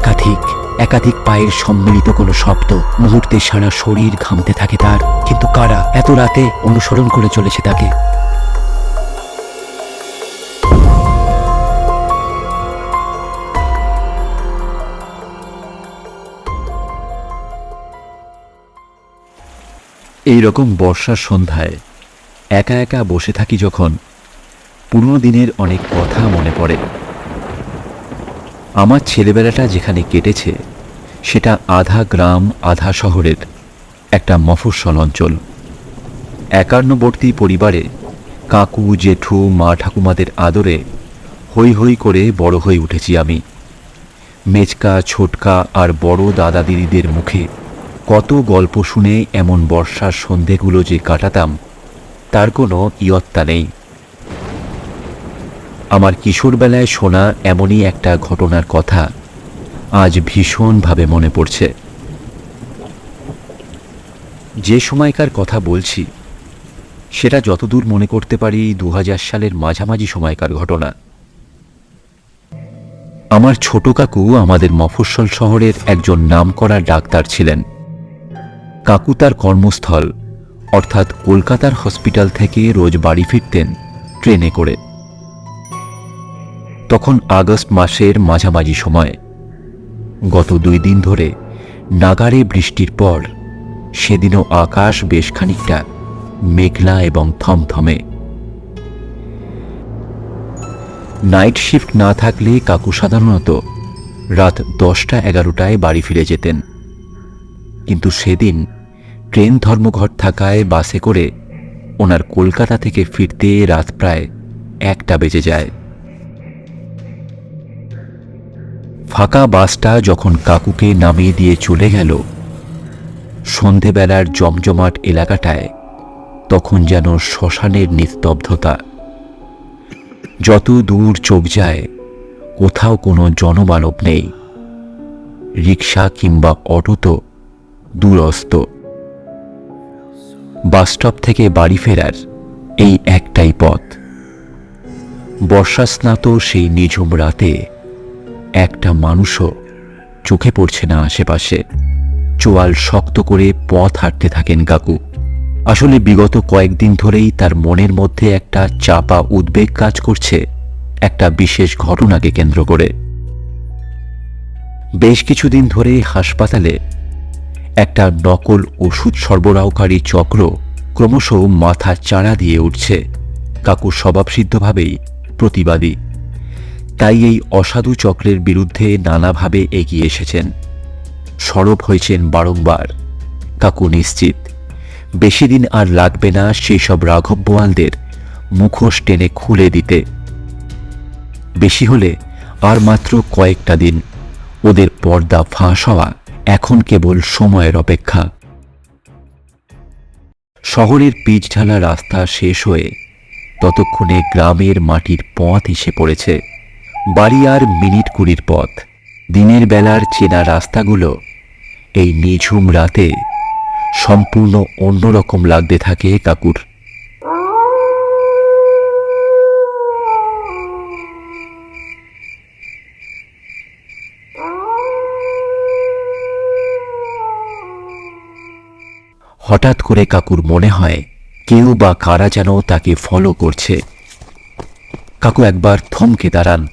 একাধিক একাধিক পায়ের সম্মিলিত কোনো শব্দ মুহূর্তে সারা শরীর ঘামতে থাকে তার। কিন্তু কারা এত রাতে অনুসরণ করে চলেছে তাকে? এই রকম বর্ষার সন্ধ্যায় একা একা বসে থাকি যখন, পুরনো দিনের অনেক কথা মনে পড়ে। আমার ছেলেবেলাটা যেখানে কেটেছে, সেটা আধা গ্রাম, আধা শহরের একটা মফস্বল অঞ্চল। একান্নবর্তী পরিবারে কাকু, জেঠু, মা ঠাকুমাদের আদরে হই হই করে বড় হয়ে উঠেছি আমি। মেচকা, ছোটকা আর বড় দাদা দিদিদের মুখে কত গল্প শুনে এমন বর্ষার সন্ধেগুলো যে কাটাতাম, তার কোনো ইয়ত্তা নেই। আমার কিশোরবেলায় শোনা এমনই একটা ঘটনার কথা আজ ভীষণভাবে মনে পড়ছে। যে সময়কার কথা বলছি, সেটা যতদূর মনে করতে পারি দু হাজার সালের মাঝামাঝি সময়কার ঘটনা। আমার ছোট কাকু আমাদের মফস্বল শহরের একজন নামকরা ডাক্তার ছিলেন। কাকু তার কর্মস্থল, অর্থাৎ কলকাতার হসপিটাল থেকে রোজ বাড়ি ফিরতেন, ট্রেনে করে। তখন আগস্ট মাসের মাঝামাঝি সময়। গত দুই দিন ধরে নাগারে বৃষ্টির পর সেদিনও আকাশ বেশ খানিকটা মেঘলা এবং থমথমে। নাইট শিফট না থাকলে কাকু সাধারণত রাত দশটা এগারোটায় বাড়ি ফিরে যেতেন। কিন্তু সেদিন ট্রেন ধর্মঘট থাকায় বাসে করে ওনার কলকাতা থেকে ফিরতে রাত প্রায় একটা বেজে যায়। ফাঁকা বাসটা যখন কাকুকে নামিয়ে দিয়ে চলে গেল, সন্ধেবেলার জমজমাট এলাকাটায়, তখন যেন শ্মশানের নিস্তব্ধতা। যত দূর চোখ যায়, কোথাও কোনো জনমানব নেই। রিক্সা কিংবা অটো তো দূরস্ত। বাসস্টপ থেকে বাড়ি ফেরার এই একটাই পথ। বর্ষাস্নাত সেই নিঝুম রাতে একটা মানুষও চোখে পড়ছে না আশেপাশে। চোয়াল শক্ত করে পথ হাঁটতে থাকেন কাকু। আসলে বিগত কয়েকদিন ধরেই তার মনের মধ্যে একটা চাপা উদ্বেগ কাজ করছে, একটা বিশেষ ঘটনাকে কেন্দ্র করে। বেশ কিছুদিন ধরে হাসপাতালে একটা নকল ওষুধ সরবরাহকারী চক্র ক্রমশ মাথা চাড়া দিয়ে উঠছে। কাকু স্বভাবসিদ্ধভাবেই প্রতিবাদী। তাই এই অসাধু চক্রের বিরুদ্ধে নানাভাবে এগিয়ে এসেছেন। সরব হয়েছেন বারংবার। কাকু নিশ্চিত, বেশি দিন আর লাগবে না সেই সব রাঘব বোয়ালদের মুখোশ টেনে খুলে দিতে। বেশি হলে আর মাত্র কয়েকটা দিন ওদের পর্দা ফাঁস হওয়া এখন কেবল সময়ের অপেক্ষা। শহরের পিচ ঢালা রাস্তা শেষ হয়ে ততক্ষণে গ্রামের মাটির পথ এসে পড়েছে। বাড়ি আর মিনিট কুড়ির পথ। দিনের বেলার চেনা রাস্তাগুলো এই নিঝুম রাতে সম্পূর্ণ অন্যরকম লাগতে থাকে কাকুর। হঠাৎ করে কাকুর মনে হয় কেউ বা কারা যেন তাকে ফলো করছে। কাকু একবার থমকে দাঁড়ান।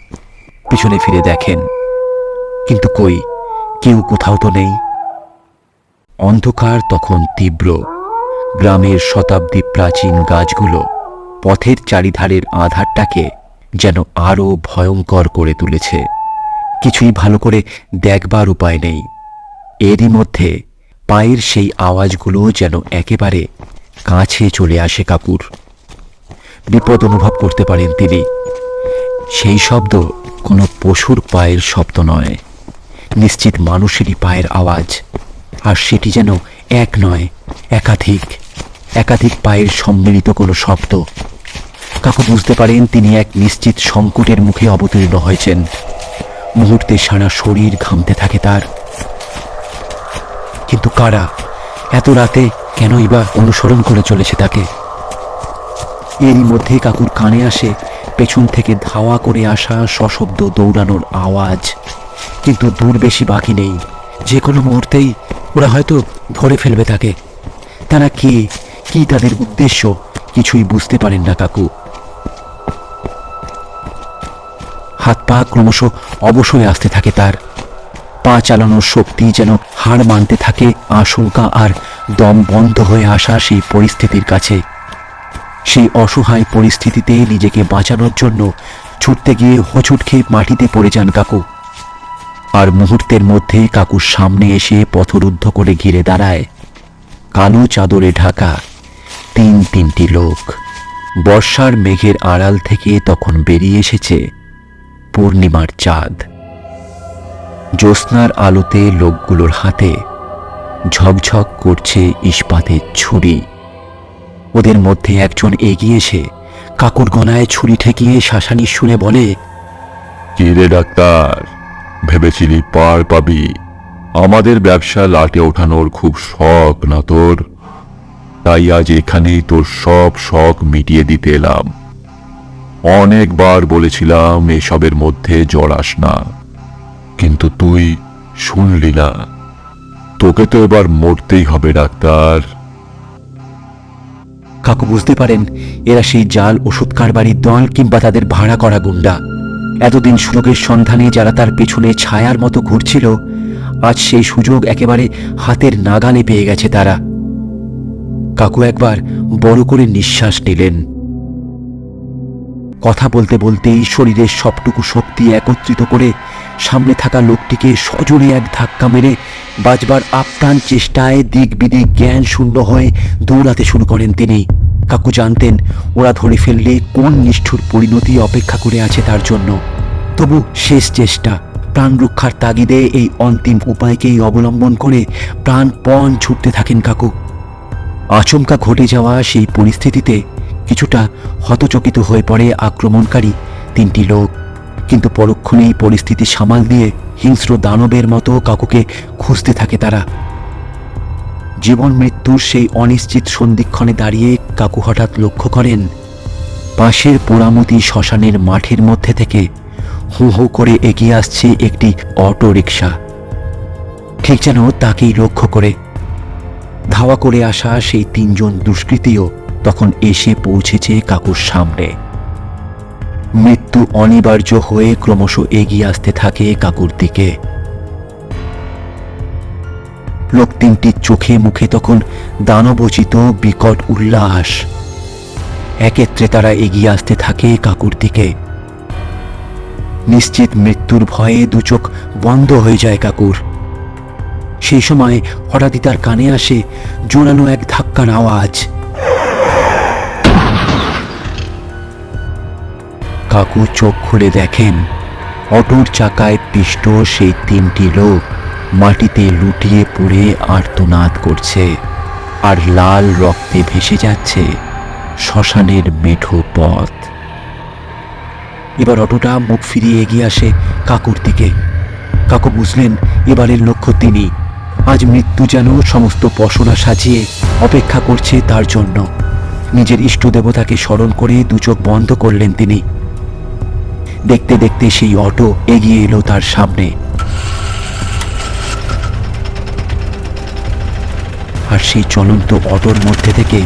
পিছনে ফিরে দেখেন। কিন্তু কই, কেউ কোথাও তো নেই। অন্ধকার তখন তীব্র। গ্রামের শতাব্দী প্রাচীন গাছগুলো পথের চারিধারের আধারটাকে যেন আরও ভয়ঙ্কর করে তুলেছে। কিছুই ভালো করে দেখবার উপায় নেই। এরই মধ্যে পায়ের সেই আওয়াজগুলো যেন একেবারে কাছে চলে আসে কাকুর। বিপদ অনুভব করতে পারেন তিনি। সেই শব্দ কোনো পশুর পায়ের শব্দ নয়। নিশ্চিত মানুষেরই পায়ের আওয়াজ। আর সেটি যেন এক নয়, একাধিক একাধিক পায়ের সম্মিলিত কোনো শব্দ। কাকু বুঝতে পারেন তিনি এক নিশ্চিত সংকটের মুখে অবতীর্ণ হয়েছেন। মুহূর্তে সারা শরীর ঘামতে থাকে তার। কিন্তু কারা এত রাতে কেনই বা অনুসরণ করে চলেছে তাকে? এরই মধ্যে কাকুর কানে আসে পেছন থেকে ধাওয়া করে আসা সশব্দ দৌড়ানোর আওয়াজ। কিন্তু দূর বেশি বাকি নেই। যে কোনো মুহূর্তেই ওরা হয়তো ধরে ফেলবে তাকে। তারা কে? কি তাদের উদ্দেশ্য? কিছুই বুঝতে পারেন না কাকু। হাত পা ক্রমশ অবশ্যই আসতে থাকে তার। পা চালানোর শক্তি যেন হাড় মানতে থাকে আশঙ্কা আর দম বন্ধ হয়ে আসা সেই পরিস্থিতির কাছে। সেই অসহায় পরিস্থিতিতে নিজেকে বাঁচানোর জন্য ছুটতে গিয়ে হোঁচট খেয়ে মাটিতে পড়ে যান কাকু। আর মুহূর্তের মধ্যে কাকুর সামনে এসে পথরুদ্ধ করে ঘিরে দাঁড়ায় কালো চাদরে ঢাকা তিন তিনটি লোক। বর্ষার মেঘের আড়াল থেকে তখন বেরিয়ে এসেছে পূর্ণিমার চাঁদ। জ্যোৎস্নার আলোতে লোকগুলোর হাতে ঝকঝক করছে ইস্পাতের ছুরি। ওদের মধ্যে একজন এগিয়ে এসে কাকুর গনায় ছুরি ঠেকিয়ে শাসানি শুনে বলে, কি রে ডাক্তার? ভেবেছিলি পার পাবি? আমাদের ব্যবসা লাটে ওঠানোর খুব শখ না তোর? তাই আজ এখানেই তোর সব শখ মিটিয়ে দিতে এলাম। অনেকবার বলেছিলাম এসবের মধ্যে জড়াস না। কিন্তু তুই শুনলি না। তোকে তো এবার মরতেই হবে, ডাক্তার। কাকু বুঝতে পারেন, এরা সেই জাল ওষুধ কারবারির দল কিংবা তাদের ভাড়া করা গুন্ডা। এতদিন সুযোগের সন্ধানে যারা তার পেছনে ছায়ার মতো ঘুরছিল, আজ সেই সুযোগ একেবারে হাতের নাগালে পেয়ে গেছে তারা। কাকু একবার বড় করে নিঃশ্বাস নিলেন। কথা বলতে বলতেই শরীরের সবটুকু শক্তি একত্রিত করে সামনে থাকা লোকটিকে সজোরে এক ধাক্কা মেরে বাজবার আপ্রাণ চেষ্টায় দিক বিদিক জ্ঞান শূন্য হয়ে দৌড়াতে শুরু করেন তিনি। কাকু জানতেন ওরা ধরে ফেললে কোন নিষ্ঠুর পরিণতি অপেক্ষা করে আছে তার জন্য। তবু শেষ চেষ্টা, প্রাণ রক্ষার তাগিদে এই অন্তিম উপায়কেই অবলম্বন করে প্রাণপণ ছুটতে থাকেন কাকু। আচমকা ঘটে যাওয়া সেই পরিস্থিতিতে কিছুটা হতচকিত হয়ে পড়ে আক্রমণকারী তিনটি লোক। কিন্তু পরক্ষণেই পরিস্থিতি সামাল দিয়ে হিংস্র দানবের মতো কাকুকে খুঁজতে থাকে তারা। জীবন মৃত্যুর সেই অনিশ্চিত সন্ধিক্ষণে দাঁড়িয়ে কাকু হঠাৎ লক্ষ্য করেন, পাশের পোড়ামতি শ্মশানের মাঠের মধ্যে থেকে হু হু করে এগিয়ে আসছে একটি অটো রিক্সা ঠিক যেন তাকেই লক্ষ্য করে। ধাওয়া করে আসা সেই তিনজন দুষ্কৃতীও তখন এসে পৌঁছেছে কাকুর সামনে। মৃত্যু অনিবার্য হয়ে ক্রমশ এগিয়ে আসতে থাকে কাকুর দিকে। লোক তিনটির চোখে মুখে তখন দানবচিত বিকট উল্লাস। একত্রে তারা এগিয়ে আসতে থাকে কাকুর দিকে। নিশ্চিত মৃত্যুর ভয়ে দুচোখ বন্ধ হয়ে যায় কাকুর। সেই সময় হঠাৎই তার কানে আসে জোরানো এক ধাক্কার আওয়াজ। কাকু চোখ খুলে দেখেন। অটোর চাকায় পিষ্ট সেই তিনটি লোক মাটিতে লুটিয়ে পড়ে আর্তনাদ করছে আর লাল রক্তে ভেসে যাচ্ছে শ্মশানের মেঠো পথ। এবার অটোটা মুখ ফিরিয়ে এগিয়ে আসে কাকুর দিকে। কাকু বুঝলেন, এবারের লক্ষ্য তিনি। আজ মৃত্যু যেন সমস্ত পশরা সাজিয়ে অপেক্ষা করছে তার জন্য। নিজের ইষ্ট দেবতাকে স্মরণ করে দুচোখ বন্ধ করলেন তিনি। দেখতে দেখতে সেই অটো এগিয়ে এলো তার সামনে। আর সেই চলন্ত অটোর মধ্যে থেকে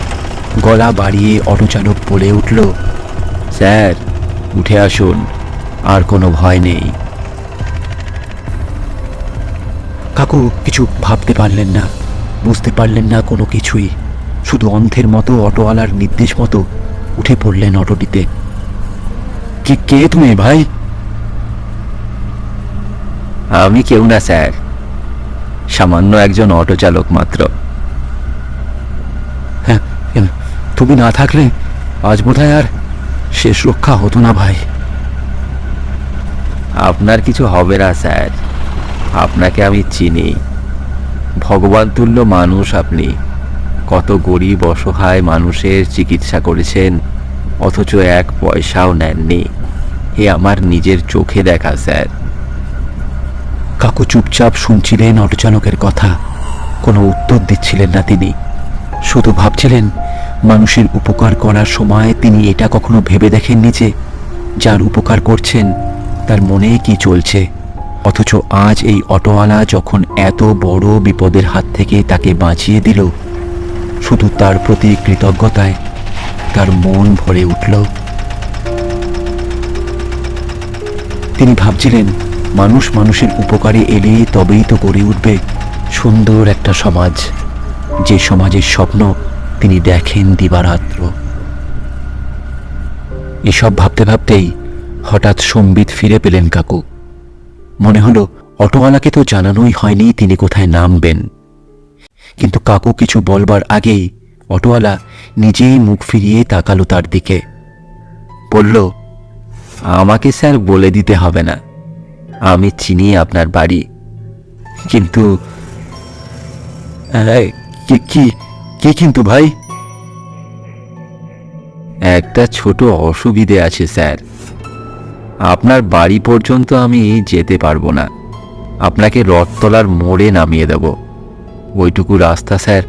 গলা বাড়িয়ে অটো চালক বলে উঠল, স্যার, উঠে আসুন, আর কোনো ভয় নেই। কাকু কিছু ভাবতে পারলেন না, বুঝতে পারলেন না কোনো কিছুই। শুধু অন্ধের মতো অটোওয়ালার নির্দেশ মতো উঠে পড়লেন অটোটিতে। কি কে তুমি ভাই আমি কেউ না স্যার। সামান্য একজন অটো চালক মাত্র। হ্যাঁ তুমি না থাকলে আজ বোধহয় আর শেষ রক্ষা হতো না ভাই। আপনার কিছু হবে না স্যার। আপনাকে আমি চিনি। ভগবান তুল্য মানুষ আপনি। কত গরিব অসহায় মানুষের চিকিৎসা করেছেন। অথচ এক পয়সাও নেননি। এ আমার নিজের চোখে দেখা, স্যার। কাকু চুপচাপ শুনছিলেন অটোচালকের কথা। কোনো উত্তর দিচ্ছিলেন না তিনি। শুধু ভাবছিলেন, মানুষের উপকার করার সময় তিনি এটা কখনো ভেবে দেখেননি যে যার উপকার করছেন, তার মনে কি চলছে। অথচ আজ এই অটোওয়ালা যখন এত বড় বিপদের হাত থেকে তাকে বাঁচিয়ে দিল, শুধু তার প্রতি কৃতজ্ঞতায় তার মন ভরে উঠল। তিনি ভাবছিলেন, মানুষ মানুষের উপকারে এলে তবেই তো গড়ে উঠবে সুন্দর একটা সমাজ। যে সমাজের স্বপ্ন তিনি দেখেন দিবারাত্র। এসব ভাবতে ভাবতেই হঠাৎ সম্বিত ফিরে পেলেন কাকু। মনে হলো, অটোওয়ালাকে তো জানানোই হয়নি তিনি কোথায় নামবেন। কিন্তু কাকু কিছু বলবার আগেই অটোওয়ালা নিজেই মুখ ফিরিয়ে তাকালো তার দিকে। বলল, আমাকে স্যার বলে দিতে হবে না। আমি চিনি আপনার বাড়ি। কিন্তু কি কিন্তু ভাই? একটা ছোট অসুবিধে আছে স্যার। আপনার বাড়ি পর্যন্ত আমি যেতে পারব না। আপনাকে রথতলার মোড়ে নামিয়ে দেব। ওইটুকু রাস্তা স্যার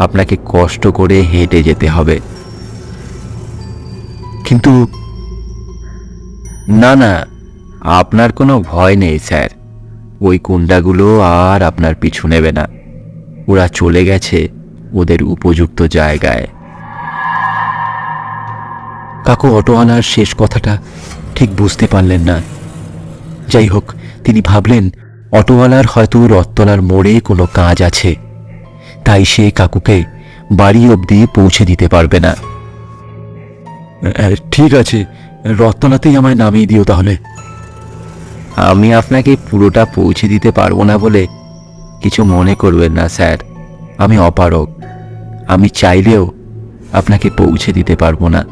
আপনাকে কষ্ট করে হেঁটে যেতে হবে। কিন্তু না না, আপনার কোনো ভয় নেই, স্যার। ওই কুন্ডাগুলো আর আপনার পিছু নেবে না। ওরা চলে গেছে ওদের উপযুক্ত জায়গায়। কাকু অটোওয়ালার শেষ কথাটা ঠিক বুঝতে পারলেন না। যাই হোক, তিনি ভাবলেন অটোওয়ালার হয়তো রথতলার মোড়ে কোনো কাজ আছে। তাই সে কাকুকে বাড়ি অবধি পৌঁছে দিতে পারবে না। ঠিক আছে রথতলাতেই আমায় নামিয়ে দিও তাহলে। আমি আপনাকে পুরোটা পৌঁছে দিতে পারব না বলে কিছু মনে করবেন না স্যার। আমি অপারক আমি চাইলেও আপনাকে পৌঁছে দিতে পারব না।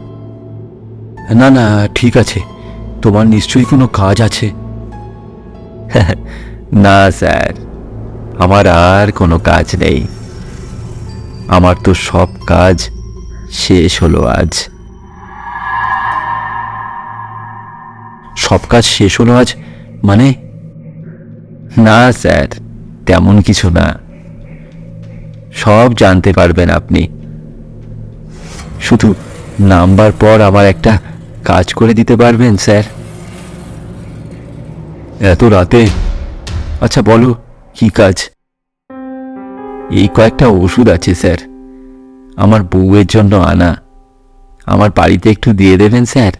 না না ঠিক আছে। তোমার নিশ্চয়ই কোনো কাজ আছে। না স্যার। আমার আর কোনো কাজ নেই। আমার তো সব কাজ শেষ হলো আজ। সব কাজ শেষ হলো আজ মানে? না, স্যার, তেমন কিছু না। সব জানতে পারবেন আপনি। শুধু নাম্বার পর আমার একটা কাজ করে দিতে পারবেন, স্যার। এত রাতে? আচ্ছা বলো, কি কাজ? এই কয়েকটা ওষুধ আছে, স্যার। আমার বউয়ের জন্য আনা। আমার বাড়িতে একটু দিয়ে দেবেন, স্যার?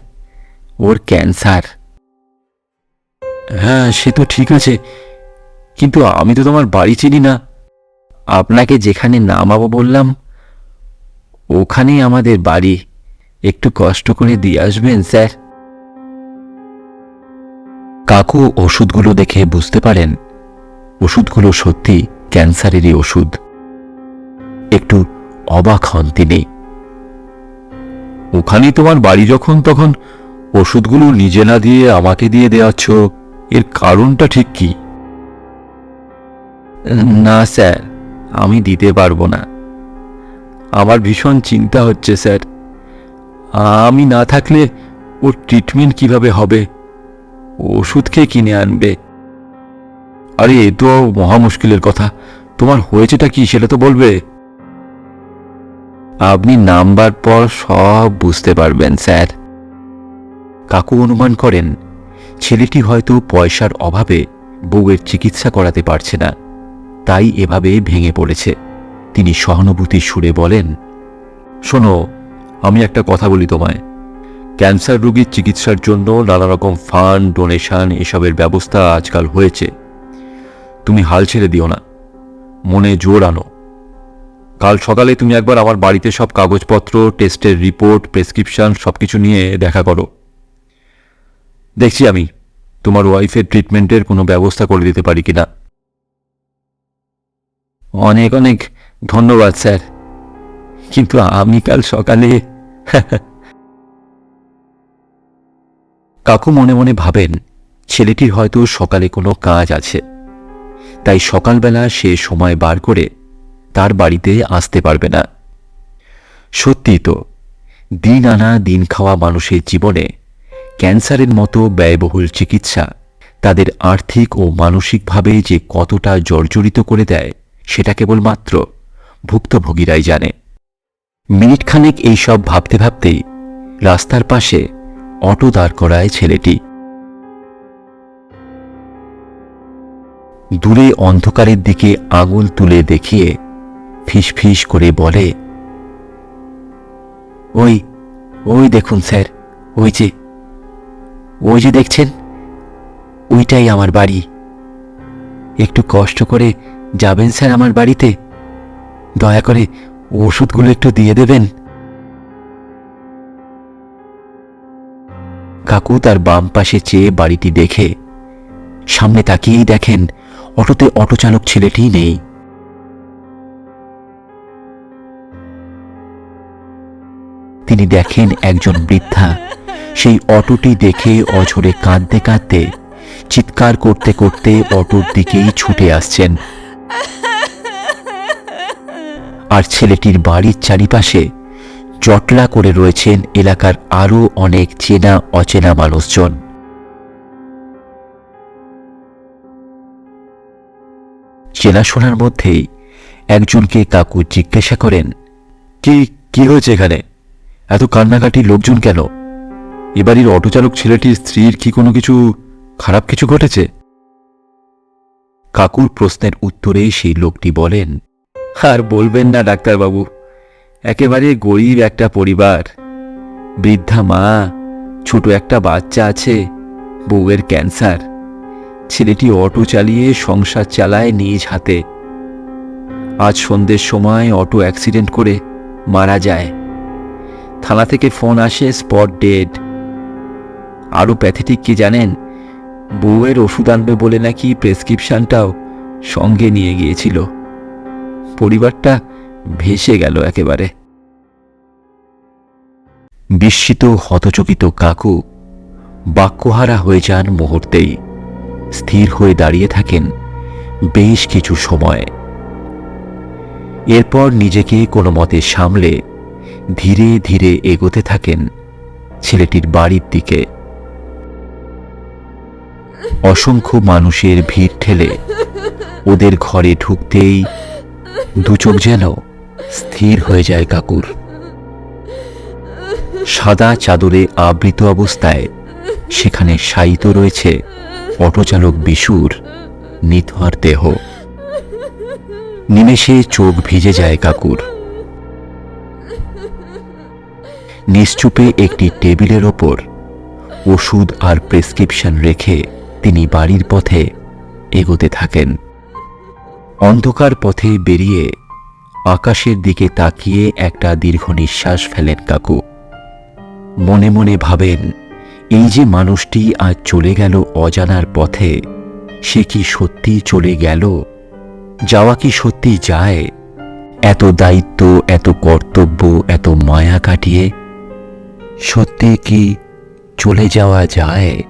ওর ক্যান্সার। হ্যাঁ সে তো ঠিক আছে। কিন্তু আমি তো তোমার বাড়ি চিনি না। আপনাকে যেখানে নামাবো বললাম, ওখানেই আমাদের বাড়ি। একটু কষ্ট করে দিয়ে আসবেন, স্যার। কাকু ওষুধগুলো দেখে বুঝতে পারেন, ওষুধগুলো সত্যি ক্যান্সারেরই ওষুধ। একটু অবাক হন তিনি। ওখানে তোমার বাড়ি যখন তখন ওষুধগুলো নিজে না দিয়ে আমাকে দিয়ে দেওয়াচ্ছ এর কারণটা ঠিক কি? না, স্যার, আমি দিতে পারব না। আমার ভীষণ চিন্তা হচ্ছে, স্যার। আমি না থাকলে ওর ট্রিটমেন্ট কীভাবে হবে? ওষুধ খেয়ে কিনে আনবে? আরে, এ তো মহা মুশকিলের কথা। তোমার হয়েছেটা কি সেটা তো বলবে। আপনি নামবার পর সব বুঝতে পারবেন, স্যার। কাকু অনুমান করেন, ছেলেটি হয়তো পয়সার অভাবে বউয়ের চিকিৎসা করাতে পারছে না। তাই এভাবে ভেঙে পড়েছে। তিনি সহানুভূতির সুরে বলেন, শোনো, আমি একটা কথা বলি তোমায়। ক্যান্সার রোগীর চিকিৎসার জন্য নানা রকম ফান্ড, ডোনেশন, এসবের ব্যবস্থা আজকাল হয়েছে। তুমি হাল ছেড়ে দিও না। মনে জোর আনো। কাল সকালে তুমি একবার আমার বাড়িতে সব কাগজপত্র, টেস্টের রিপোর্ট, প্রেসক্রিপশন সব কিছু নিয়ে দেখা করো। দেখছি আমি, তোমার ওয়াইফের ট্রিটমেন্টের কোনো ব্যবস্থা করে দিতে পারি কিনা। অনেক অনেক ধন্যবাদ, স্যার। কিন্তু আমি কাল সকালে কাকু মনে মনে ভাবেন, ছেলেটির হয়তো সকালে কোনো কাজ আছে। তাই সকালবেলা সে সময় বার করে তার বাড়িতে আসতে পারবে না। সত্যি তো, দিন আনা দিন খাওয়া মানুষের জীবনে ক্যান্সারের মতো ব্যয়বহুল চিকিৎসা তাদের আর্থিক ও মানসিকভাবে যে কতটা জর্জরিত করে দেয় সেটা কেবলমাত্র ভুক্তভোগীরাই জানে। মিনিটখানেক এইসব ভাবতে ভাবতেই রাস্তার পাশে অটো দাঁড় করায় ছেলেটি। দূরে অন্ধকারের দিকে আঙুল তুলে দেখিয়ে ফিস করে বলে, ওই ওই দেখুন স্যার, ওই যে ওই যে দেখছেন? ওইটাই আমার বাড়ি। একটু কষ্ট করে যাবেন স্যার আমার বাড়িতে। দয়া করে ওষুধগুলো একটু দিয়ে দেবেন। কাকু তার বাম পাশে চেয়ে বাড়িটি দেখে সামনে তাকিয়েই দেখেন, অটোতে অটো চালক ছেলেটি নেই। তিনি দেখেন একজন বৃদ্ধা। সেই অটোটি দেখে অঝরে কাঁদতে কাঁদতে, চিৎকার করতে করতে অটোর দিকেই ছুটে আসছেন। আর ছেলেটির বাড়ির চারিপাশে জটলা করে রয়েছেন এলাকার আরও অনেক চেনা অচেনা মানুষজন। চেনাশোনার মধ্যেই একজনকে কাকু জিজ্ঞাসা করেন, কি কি হয়েছে এখানে? এত কান্নাকাটি লোকজন কেন? এবাড়ির অটোচালক ছেলেটির স্ত্রীর কি কোনো কিছু খারাপ কিছু ঘটেছে? কাকুর প্রশ্নের উত্তরে সেই লোকটি বলেন, আর বলবেন না, ডাক্তারবাবু। একেবারে গরিব একটা পরিবার। বৃদ্ধা মা, ছোট একটা বাচ্চা আছে, বউয়ের ক্যান্সার। ছেলেটি অটো চালিয়ে সংসার চালায় নিজ হাতে। আজ সন্ধ্যের সময় অটো অ্যাক্সিডেন্ট করে মারা যায়। থানা থেকে ফোন আসে স্পট ডেড আরও প্যাথেটিক কি জানেন? বউয়ের ওষুধ আনবে বলে নাকি প্রেসক্রিপশনটাও সঙ্গে নিয়ে গিয়েছিল। পরিবারটা ভেসে গেল একেবারে। বিস্মিত, হতচকিত কাকু বাক্যহারা হয়ে যান মুহূর্তেই। স্থির হয়ে দাঁড়িয়ে থাকেন বেশ কিছু সময়। এরপর নিজেকে কোনো মতে সামলে ধীরে ধীরে এগোতে থাকেন ছেলেটির বাড়ির দিকে। অসংখ্য মানুষের ভিড় ঠেলে ওদের ঘরে ঢুকতেই দু চোখ যেন স্থির হয়ে যায় কাকুর। সাদা চাদরে আবৃত অবস্থায় সেখানে শায়িত রয়েছে অটোচালক বিশুর নিথর দেহ। নিমেষে চোখ ভিজে যায় কাকুর। নিশ্চুপে একটি টেবিলের ওপর ওষুধ আর প্রেসক্রিপশন রেখে তিনি বাড়ির পথে এগোতে থাকেন। অন্ধকার পথে বেরিয়ে আকাশের দিকে তাকিয়ে একটা দীর্ঘ নিঃশ্বাস ফেলেন কাকু। মনে মনে ভাবেন এই যে মানুষটি আজ চলে গেল অজানার পথে, সে কি সত্যি চলে গেল? যাওয়া কি সত্যি যায়? এত দায়িত্ব, এত কর্তব্য, এত মায়া কাটিয়ে সত্যি কি চলে যাওয়া যায়?